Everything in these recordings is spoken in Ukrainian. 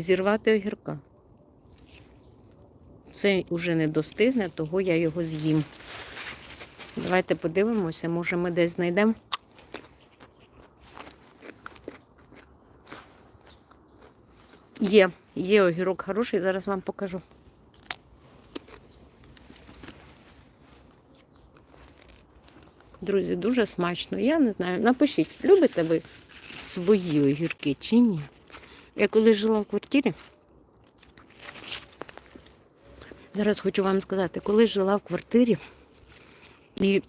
зірвати огірка. Це вже не достигне, того я його з'їм. Давайте подивимося, може ми десь знайдемо. Є, є огірок хороший, зараз вам покажу. Друзі, дуже смачно. Я не знаю. Напишіть, любите ви свої огірки чи ні? Я коли жила в квартирі, зараз хочу вам сказати, коли жила в квартирі, і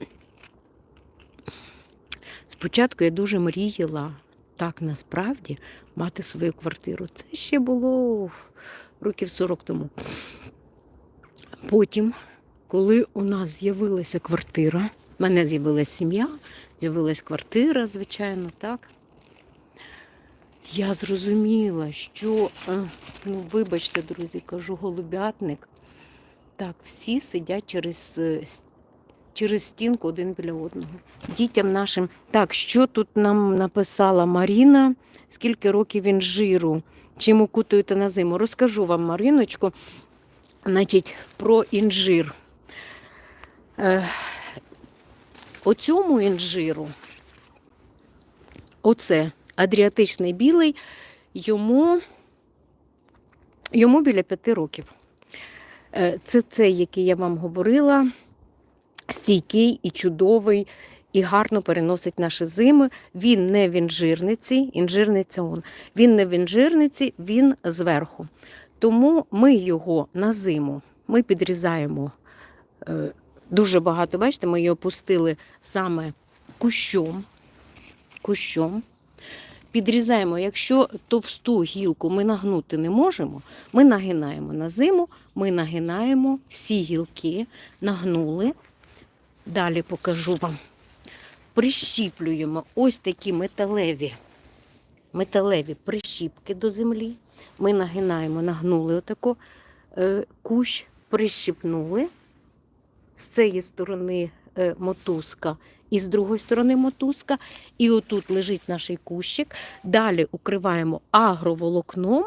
спочатку я дуже мріяла так насправді мати свою квартиру. Це ще було років 40 тому. Потім, коли у нас з'явилася квартира, в мене з'явилася сім'я, з'явилась квартира, звичайно, так. Я зрозуміла, що, е, ну, вибачте, друзі, кажу, голубятник. Так, всі сидять через, е, через стінку один біля одного. Дітям нашим. Так, що тут нам написала Маріна? Скільки років інжиру? Чим укутуєте на зиму? Розкажу вам, Мариночку, значить, про інжир. Е, оцьому інжиру, оце адріатичний білий, йому, йому біля п'яти років. Е, Це цей, який я вам говорила, стійкий і чудовий, і гарно переносить наші зими. Він не в інжирниці, інжирниця он. Він не в інжирниці, він зверху. Тому ми його на зиму ми підрізаємо е, дуже багато. Бачите, ми його пустили саме кущом. кущом. Підрізаємо, якщо товсту гілку ми нагнути не можемо, ми нагинаємо на зиму, ми нагинаємо всі гілки, нагнули. Далі покажу вам. Прищіплюємо ось такі металеві, металеві прищіпки до землі. Ми нагинаємо, нагнули отако е, кущ, прищіпнули. З цієї сторони е, мотузка і з другої сторони мотузка. І отут лежить наш кущик. Далі укриваємо агроволокном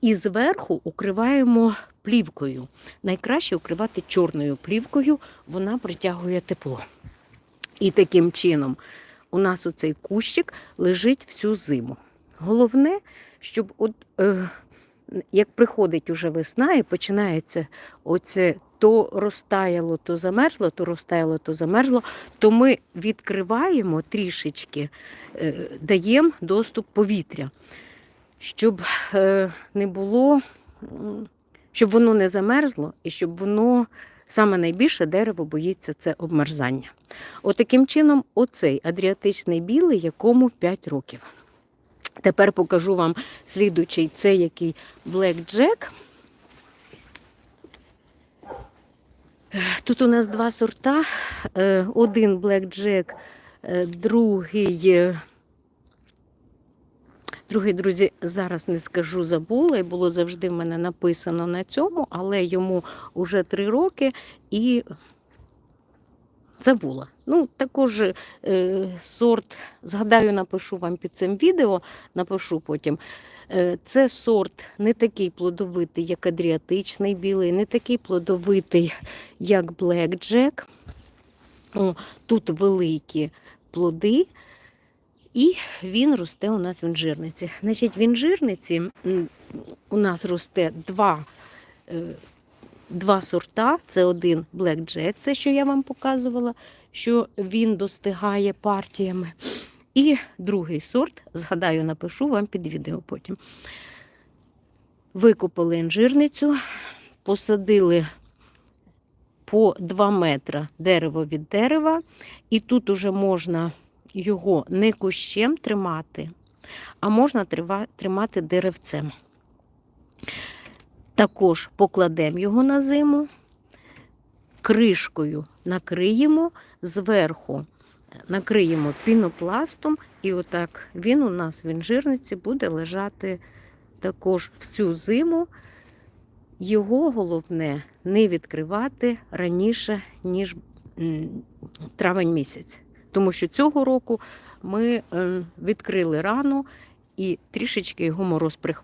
і зверху укриваємо плівкою. Найкраще укривати чорною плівкою, вона притягує тепло. І таким чином у нас оцей кущик лежить всю зиму. Головне, щоб от, е, як приходить уже весна і починається оце то розтаяло, то замерзло, то розтаяло, то замерзло, то ми відкриваємо трішечки, е, даємо доступ повітря, щоб е, не було, щоб воно не замерзло і щоб воно саме найбільше дерево боїться це обмерзання. Отаким чином, оцей адріатичний білий, якому 5 років. Тепер покажу вам слідучий це який Black Jack. Тут у нас два сорта. Е, Один е, другий. е, Другий, друзі, зараз не скажу, забула, і було завжди в мене написано на цьому, але йому вже три роки і забула. Ну, також е, сорт, згадаю, напишу вам під цим відео, напишу потім. Е, Це сорт не такий плодовитий, як адріатичний білий, не такий плодовитий, як. О, Тут великі плоди, і він росте у нас в інжирниці. Значить, в інжирниці у нас росте два, е, два сорта. Це один Jack, це що я вам показувала, що він достигає партіями. І другий сорт, згадаю, напишу вам під відео потім. Викопали інжирницю, посадили по 2 метри дерево від дерева, і тут уже можна його не кущем тримати, а можна тримати деревцем. Також покладемо його на зиму, кришкою накриємо, зверху накриємо пінопластом, і отак він у нас в інжирниці буде лежати також всю зиму. Його головне не відкривати раніше, ніж травень місяць. Тому що цього року ми е, відкрили рано і трішечки його мороз прихватив.